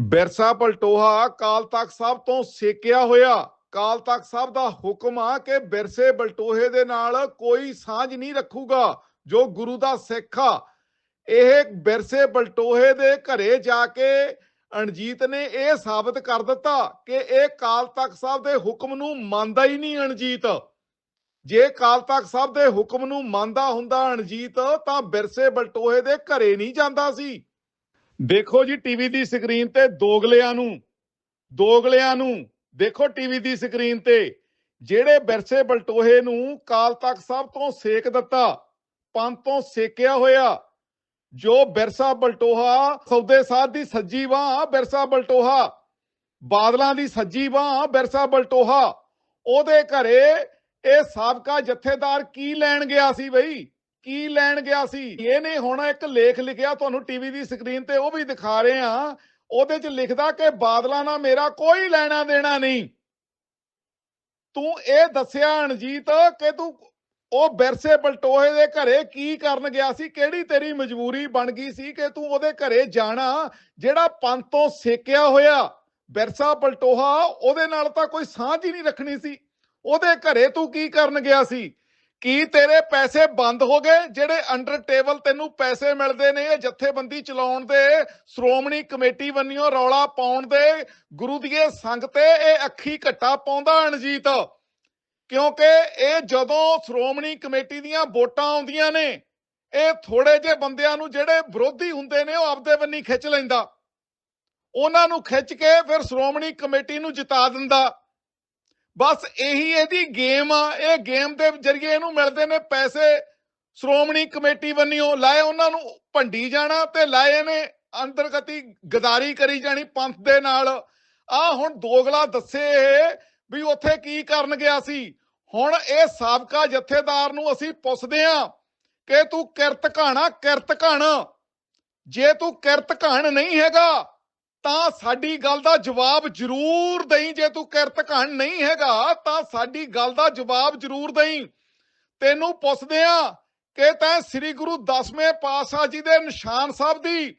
ਬਿਰਸਾ ਬਲਟੋਹਾ ਕਾਲ ਤਖਤ ਸਾਹਿਬ ਤੋਂ ਸੇਕਿਆ ਹੋਇਆ। ਕਾਲ ਤਖਤ ਸਾਹਿਬ ਦਾ ਹੁਕਮ ਆ ਕਿ ਬਿਰਸੇ ਬਲਟੋਹੇ ਦੇ ਨਾਲ ਕੋਈ ਸਾਂਝ ਨਹੀਂ ਰੱਖੂਗਾ, ਜੋ ਗੁਰੂ ਦਾ ਸਿੱਖ ਆ। ਇਹ ਬਿਰਸੇ ਬਲਟੋਹੇ ਦੇ ਘਰੇ ਜਾ ਕੇ ਅਣਜੀਤ ਨੇ ਇਹ ਸਾਬਤ ਕਰ ਦਿੱਤਾ ਕਿ ਇਹ ਕਾਲ ਤਖਤ ਸਾਹਿਬ ਦੇ ਹੁਕਮ ਨੂੰ ਮੰਨਦਾ ਹੀ ਨਹੀਂ ਅਣਜੀਤ। ਜੇ ਕਾਲ ਤਖਤ ਸਾਹਿਬ ਦੇ ਹੁਕਮ ਨੂੰ ਮੰਨਦਾ ਹੁੰਦਾ ਅਣਜੀਤ, ਤਾਂ ਬਿਰਸੇ ਬਲਟੋਹੇ ਦੇ ਘਰੇ ਨਹੀਂ ਜਾਂਦਾ ਸੀ। ਦੇਖੋ ਜੀ ਟੀਵੀ ਦੀ ਸਕਰੀਨ ਤੇ ਦੋਗਲਿਆਂ ਨੂੰ ਦੋਗਲਿਆਂ ਨੂੰ, ਦੇਖੋ ਟੀਵੀ ਦੀ ਸਕਰੀਨ ਤੇ, ਜਿਹੜੇ ਬਿਰਸੇ ਬਲਟੋਹੇ ਨੂੰ ਕਾਲ ਤਖਤ ਸਭ ਤੋਂ ਸੇਕ ਦਿੱਤਾ, ਪੰਥ ਤੋਂ ਸੇਕਿਆ ਹੋਇਆ, ਜੋ ਬਿਰਸਾ ਬਲਟੋਹਾ, ਸੌਦੇ ਸਾਧ ਦੀ ਸੱਜੀ ਬਾਹ ਬਿਰਸਾ ਬਲਟੋਹਾ, ਬਾਦਲਾਂ ਦੀ ਸੱਜੀ ਬਾਹ ਬਿਰਸਾ ਬਲਟੋਹਾ, ਉਹਦੇ ਘਰੇ ਇਹ ਸਾਬਕਾ ਜਥੇਦਾਰ ਕੀ ਲੈਣ ਗਿਆ ਸੀ ਬਈ? ਕੀ ਲੈਣ ਗਿਆ ਸੀ? ਇਹਨੇ ਹੁਣ ਇੱਕ ਲੇਖ ਲਿਖਿਆ, ਤੁਹਾਨੂੰ ਟੀਵੀ ਦੀ ਸਕਰੀਨ ਤੇ, ਉਹ ਵੀ ਦਿਖਾ ਰਹੇ ਆ ਉਹਦੇ 'ਚ ਲਿਖਦਾ ਕਿ ਬਾਦਲਾਂ ਨਾਲ ਮੇਰਾ ਕੋਈ ਲੈਣਾ ਦੇਣਾ ਨਹੀਂ। ਤੂੰ ਇਹ ਦੱਸਿਆ ਅਣਜੀਤ ਕਿ ਤੂੰ ਉਹ ਬਿਰਸੇ ਬਲਟੋਹੇ ਦੇ ਘਰੇ ਕੀ ਕਰਨ ਗਿਆ ਸੀ? ਕਿਹੜੀ ਤੇਰੀ ਮਜਬੂਰੀ ਬਣ ਗਈ ਸੀ ਕਿ ਤੂੰ ਉਹਦੇ ਘਰੇ ਜਾਣਾ, ਜਿਹੜਾ ਪੰਥ ਤੋਂ ਸੇਕਿਆ ਹੋਇਆ ਬਿਰਸਾ ਬਲਟੋਹਾ, ਉਹਦੇ ਨਾਲ ਤਾਂ ਕੋਈ ਸਾਂਝ ਹੀ ਨਹੀਂ ਰੱਖਣੀ ਸੀ। ਉਹਦੇ ਘਰੇ ਤੂੰ ਕੀ ਕਰਨ ਗਿਆ ਸੀ? ਕੀ ਤੇਰੇ ਪੈਸੇ ਬੰਦ ਹੋ ਗਏ? ਜਿਹੜੇ ਅੰਡਰ ਟੇਬਲ ਤੈਨੂੰ ਪੈਸੇ ਮਿਲਦੇ ਨੇ, ਇਹ ਜਥੇਬੰਦੀ ਚਲਾਉਣ ਦੇ, ਸ਼੍ਰੋਮਣੀ ਕਮੇਟੀ ਬੰਨਿਓ ਰੌਲਾ ਪਾਉਣ ਦੇ, ਗੁਰੂ ਦੀਏ ਸੰਗ ਤੇ ਇਹ ਅੱਖੀ ਘੱਟਾ ਪਾਉਂਦਾ ਅਣਜੀਤ। ਕਿਉਂਕਿ ਇਹ ਜਦੋਂ ਸ਼੍ਰੋਮਣੀ ਕਮੇਟੀ ਦੀਆਂ ਵੋਟਾਂ ਆਉਂਦੀਆਂ ਨੇ, ਇਹ ਥੋੜੇ ਜਿਹੇ ਬੰਦਿਆਂ ਨੂੰ ਜਿਹੜੇ ਵਿਰੋਧੀ ਹੁੰਦੇ ਨੇ, ਉਹ ਆਪਦੇ ਬੰਨੀ ਖਿੱਚ ਲੈਂਦਾ। ਉਹਨਾਂ ਨੂੰ ਖਿੱਚ ਕੇ ਫਿਰ ਸ਼੍ਰੋਮਣੀ ਕਮੇਟੀ ਨੂੰ ਜਿਤਾ ਦਿੰਦਾ। ਬਸ ਇਹੀ ਇਹਦੀ ਗੇਮ ਆ। ਇਹ ਗੇਮ ਦੇ ਜ਼ਰੀਏ ਇਹਨੂੰ ਮਿਲਦੇ ਨੇ ਪੈਸੇ। ਸ਼੍ਰੋਮਣੀ ਕਮੇਟੀ ਬੰਨਿਓ ਲਾਏ ਉਹਨਾਂ ਨੂੰ ਭੰਡੀ ਜਾਣਾ ਤੇ ਲਾਏ ਨੇ ਅੰਤਰਗਤੀ ਗਦਾਰੀ ਕਰੀ ਜਾਣੀ ਪੰਥ ਦੇ ਨਾਲ। ਆ ਹੁਣ ਦੋਗਲਾ ਦੱਸੇ ਇਹ ਵੀ ਉੱਥੇ ਕੀ ਕਰਨ ਗਿਆ ਸੀ। ਹੁਣ ਇਹ ਸਾਬਕਾ ਜਥੇਦਾਰ ਨੂੰ ਅਸੀਂ ਪੁੱਛਦੇ ਆ ਕਿ ਤੂੰ ਕਿਰਤ ਘਾਣਾ, ਕਿਰਤ ਘਣ। ਜੇ ਤੂੰ ਕਿਰਤ ਘਾਣ ਨਹੀਂ ਹੈਗਾ ਤਾਂ ਸਾਡੀ ਗੱਲ ਦਾ ਜਵਾਬ ਜ਼ਰੂਰ ਦੇਈ ਜੇ ਤੂੰ ਕਿਰਤ ਘਣ ਨਹੀਂ ਹੈਗਾ, ਤਾਂ ਸਾਡੀ ਗੱਲ ਦਾ ਜਵਾਬ ਜ਼ਰੂਰ ਦੇਈ। ਤੈਨੂੰ ਪੁੱਛਦੇ ਆ ਕਿ ਤੈਂ ਸ੍ਰੀ ਗੁਰੂ ਦਸਵੇਂ ਪਾਤਸ਼ਾਹ ਜੀ ਦੇ ਨਿਸ਼ਾਨ ਸਾਹਿਬ ਦੀ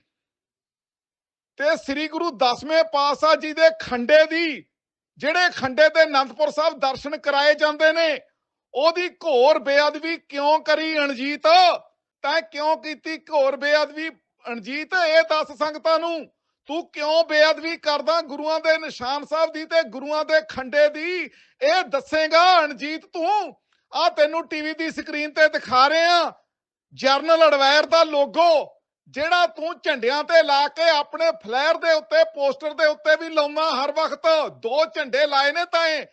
ਤੇ ਸ੍ਰੀ ਗੁਰੂ ਦਸਵੇਂ ਪਾਤਸ਼ਾਹ ਜੀ ਦੇ ਖੰਡੇ ਦੀ, ਜਿਹੜੇ ਖੰਡੇ ਤੇ ਅਨੰਦਪੁਰ ਸਾਹਿਬ ਦਰਸ਼ਨ ਕਰਾਏ ਜਾਂਦੇ ਨੇ, ਉਹਦੀ ਘੋਰ ਬੇਅਦਬੀ ਕਿਉਂ ਕਰੀ ਅਣਜੀਤ? ਤੈਂ ਕਿਉਂ ਕੀਤੀ ਘੋਰ ਬੇਅਦਬੀ? ਅਣਜੀਤ, ਇਹ ਦੱਸ ਸੰਗਤਾਂ ਨੂੰ। ਤੂੰ ਕਿਉਂ ਬੇਅਦਬੀ ਕਰਦਾ ਗੁਰੂਆਂ ਦੇ ਨਿਸ਼ਾਨ ਸਾਹਿਬ ਦੀ ਤੇ ਗੁਰੂਆਂ ਦੇ ਖੰਡੇ ਦੀ? ਇਹ ਦੱਸੇਗਾ ਅਣਜੀਤ ਤੂੰ। ਆ ਤੈਨੂੰ ਟੀਵੀ ਦੀ ਸਕਰੀਨ ਤੇ ਦਿਖਾ ਰਹੇ ਆ ਜਰਨਲ ਅਡਵਾਇਰ ਦਾ ਲੋਗੋ, ਜਿਹੜਾ ਤੂੰ ਝੰਡਿਆਂ ਤੇ ਲਾ ਕੇ ਆਪਣੇ ਫਲੈਰ ਦੇ ਉੱਤੇ, ਪੋਸਟਰ ਦੇ ਉੱਤੇ ਵੀ ਲਾਉਣਾ ਹਰ ਵਕਤ। ਦੋ ਝੰਡੇ ਲਾਏ ਨੇ ਤਾਂ ਇਹ।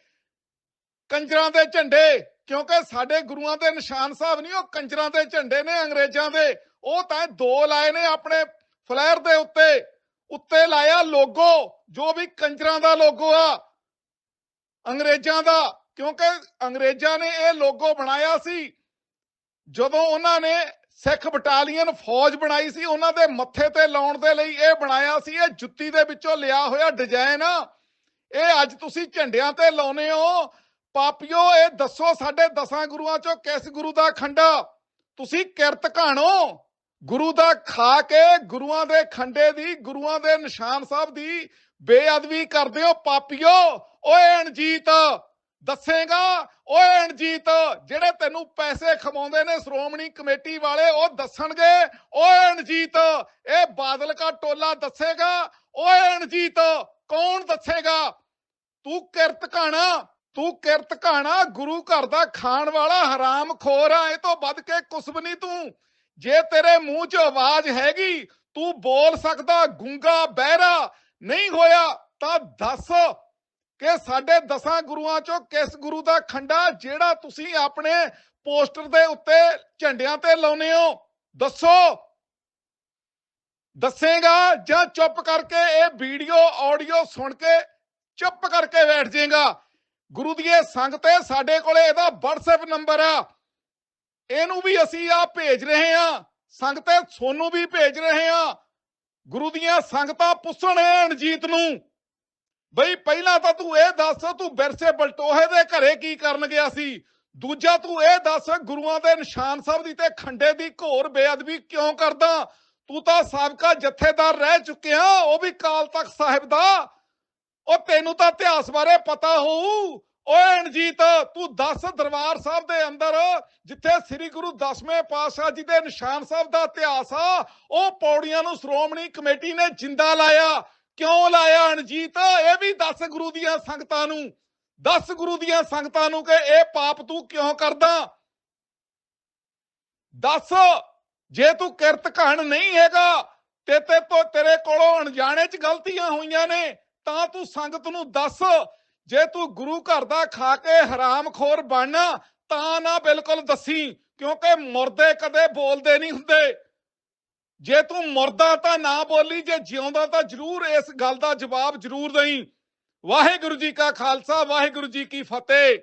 ਕੰਜਰਾਂ ਦੇ ਝੰਡੇ, ਕਿਉਂਕਿ ਸਾਡੇ ਗੁਰੂਆਂ ਦੇ ਨਿਸ਼ਾਨ ਸਾਹਿਬ ਨਹੀਂ, ਉਹ ਕੰਜਰਾਂ ਦੇ ਝੰਡੇ ਨੇ ਅੰਗਰੇਜ਼ਾਂ ਦੇ। ਉਹ ਤਾਂ ਦੋ ਲਾਏ ਨੇ ਆਪਣੇ ਫਲੈਰ ਦੇ ਉੱਤੇ। ਉੱਤੇ ਲਾਇਆ ਲੋਗੋ, ਜੋ ਵੀ ਕੰਜਰਾਂ ਦਾ ਲੋਗੋ ਆ, ਅੰਗਰੇਜ਼ਾਂ ਦਾ, ਕਿਉਂਕਿ ਅੰਗਰੇਜ਼ਾਂ ਨੇ ਇਹ ਲੋਗੋ ਬਣਾਇਆ ਸੀ। ਜਦੋਂ ਉਹਨਾਂ ਨੇ ਸਿੱਖ ਬਟਾਲੀਅਨ ਫੌਜ ਬਣਾਈ ਸੀ, ਉਹਨਾਂ ਦੇ ਮੱਥੇ ਤੇ ਲਾਉਣ ਦੇ ਲਈ ਇਹ ਬਣਾਇਆ ਸੀ, ਇਹ ਜੁੱਤੀ ਦੇ ਵਿੱਚੋਂ ਲਿਆ ਹੋਇਆ ਡਿਜ਼ਾਈਨ ਇਹ ਅੱਜ ਤੁਸੀਂ ਝੰਡਿਆਂ ਤੇ ਲਾਉਨੇ ਹੋ। ਪਾਪਿਓ, ਇਹ ਦੱਸੋ ਸਾਡੇ ਦਸਾਂ ਗੁਰੂਆਂ ਚੋਂ ਕਿਸ ਗੁਰੂ ਦਾ ਖੰਡਾ? ਤੁਸੀਂ ਕਿਰਤ ਘਾਣੋ। ਗੁਰੂ ਦਾ ਖਾ ਕੇ ਗੁਰੂਆਂ ਦੇ ਖੰਡੇ ਦੀ, ਗੁਰੂਆਂ ਦੇ ਨਿਸ਼ਾਨ ਸਾਹਿਬ ਦੀ ਬੇਅਦਬੀ ਕਰਦੇ ਹੋ, ਪਾਪਿਓ, ਓਏ ਅਣਜੀਤ, ਦੱਸੇਗਾ, ਓਏ ਅਣਜੀਤ, ਜਿਹੜੇ ਤੈਨੂੰ ਪੈਸੇ ਖਵਾਉਂਦੇ ਨੇ, ਸ਼੍ਰੋਮਣੀ ਕਮੇਟੀ ਵਾਲੇ, ਉਹ ਦੱਸਣਗੇ, ਓਏ ਅਣਜੀਤ, ਇਹ ਬਾਦਲ ਕਾ ਟੋਲਾ ਦੱਸੇਗਾ, ਓਏ ਅਣਜੀਤ, ਕੌਣ ਦੱਸੇਗਾ? ਤੂੰ ਕਿਰਤ ਘਾਣਾ ਤੂੰ ਕਿਰਤ ਘਾਣਾ ਗੁਰੂ ਘਰ ਦਾ ਖਾਣ ਵਾਲਾ ਹਰਾਮ ਖੋਰ ਆ, ਇਹ ਤੋਂ ਵੱਧ ਕੇ ਕੁਸ਼ਬ ਵੀ ਨਹੀਂ ਤੂੰ। ਜੇ ਤੇਰੇ ਮੂੰਹ 'ਚ ਆਵਾਜ਼ ਹੈਗੀ, ਤੂੰ ਬੋਲ ਸਕਦਾ, ਗੁੰਗਾ, ਬਹਿਰਾ ਨਹੀਂ ਹੋਇਆ, ਤਾਂ ਦੱਸ ਕਿ ਸਾਡੇ ਦਸਾਂ ਗੁਰੂਆਂ 'ਚੋਂ ਕਿਸ ਗੁਰੂ ਦਾ ਖੰਡਾ ਜਿਹੜਾ ਤੁਸੀਂ ਆਪਣੇ ਪੋਸਟਰ ਦੇ ਉੱਤੇ ਝੰਡਿਆਂ ਤੇ ਲਾਉਨੇ ਹੋ? ਦੱਸੋ। ਦੱਸੇਗਾ ਜਾਂ ਚੁੱਪ ਕਰਕੇ ਇਹ ਵੀਡੀਓ, ਆਡੀਓ ਸੁਣ ਕੇ ਚੁੱਪ ਕਰਕੇ ਬੈਠ ਜਾਏਗਾ ਗੁਰੂ ਦੀ ਇਹ ਸੰਗ ਤੇ ਸਾਡੇ ਕੋਲੇ ਇਹਦਾ WhatsApp ਨੰਬਰ ਆ। ਇਹਨੂੰ ਵੀ ਅਸੀਂ ਆ ਭੇਜ ਰਹੇ ਆ ਸੰਗਤੇ ਸੋਨੂੰ ਵੀ ਭੇਜ ਰਹੇ ਆ ਗੁਰੂ ਦੀਆਂ ਸੰਗਤਾਂ ਪੁੱਛਣ ਅਣਜੀਤ ਨੂੰ, ਬਈ ਪਹਿਲਾਂ ਤਾਂ ਤੂੰ ਇਹ ਦੱਸ, ਤੂੰ ਬਿਰਸੇ ਬਲਟੋਹੇ ਦੇ ਘਰੇ ਕੀ ਕਰਨ ਗਿਆ ਸੀ? ਦੂਜਾ ਤੂੰ ਇਹ ਦੱਸ, ਗੁਰੂਆਂ ਦੇ ਨਿਸ਼ਾਨ ਸਾਹਿਬ ਦੀ ਤੇ ਖੰਡੇ ਦੀ ਘੋਰ ਬੇਅਦਬੀ ਕਿਉਂ ਕਰਦਾ? ਤੂੰ ਤਾਂ ਸਾਬਕਾ ਜਥੇਦਾਰ ਰਹਿ ਚੁੱਕਿਆ, ਉਹ ਵੀ ਕਾਲ ਤਖਤ ਸਾਹਿਬ ਦਾ। ਉਹ ਤੈਨੂੰ ਤਾਂ ਇਤਿਹਾਸ ਬਾਰੇ ਪਤਾ ਹੋਊ। ਓਏ ਅਣਜੀਤ, ਤੂੰ ਦੱਸ ਦਰਬਾਰ ਸਾਹਿਬ ਦੇ ਅੰਦਰ, ਜਿੱਥੇ ਸ੍ਰੀ ਗੁਰੂ ਦਸਵੇਂ ਪਾਤਸ਼ਾਹ ਜੀ ਦੇ ਨਿਸ਼ਾਨ ਸਾਹਿਬ ਦਾ ਇਤਿਹਾਸ ਆ, ਉਹ ਪੌੜੀਆਂ ਨੂੰ ਸ਼੍ਰੋਮਣੀ ਕਮੇਟੀ ਨੇ ਜਿੰਦਾ ਲਾਇਆ। ਕਿਉਂ ਲਾਇਆ ਅਣਜੀਤ? ਇਹ ਵੀ ਦੱਸ ਗੁਰੂ ਦੀਆਂ ਸੰਗਤਾਂ ਨੂੰ। ਦੱਸ ਗੁਰੂ ਦੀਆਂ ਸੰਗਤਾਂ ਨੂੰ ਕਿ ਇਹ ਪਾਪ ਤੂੰ ਕਿਉਂ ਕਰਦਾ? ਦੱਸ, ਜੇ ਤੂੰ ਕਿਰਤ ਕਹਣ ਨਹੀਂ ਹੈਗਾ, ਤੇ ਤੇ ਤੋਂ ਤੇਰੇ ਕੋਲੋਂ ਅਣਜਾਣੇ ਚ ਗਲਤੀਆਂ ਹੋਈਆਂ ਨੇ, ਤਾਂ ਤੂੰ ਸੰਗਤ ਨੂੰ ਦੱਸ। ਜੇ ਤੂੰ ਗੁਰੂ ਘਰ ਦਾ ਖਾ ਕੇ ਹਰਾਮਖੋਰ ਬਣਨਾ, ਤਾਂ ਨਾ ਬਿਲਕੁਲ ਦੱਸੀ, ਕਿਉਂਕਿ ਮੁਰਦੇ ਕਦੇ ਬੋਲਦੇ ਨਹੀਂ ਹੁੰਦੇ। ਜੇ ਤੂੰ ਮੁਰਦਾ ਤਾਂ ਨਾ ਬੋਲੀ, ਜੇ ਜਿਉਂਦਾ ਤਾਂ ਜ਼ਰੂਰ ਇਸ ਗੱਲ ਦਾ ਜਵਾਬ ਜ਼ਰੂਰ ਦੇਈ। ਵਾਹਿਗੁਰੂ ਜੀ ਕਾ ਖਾਲਸਾ, ਵਾਹਿਗੁਰੂ ਜੀ ਕੀ ਫਤਿਹ।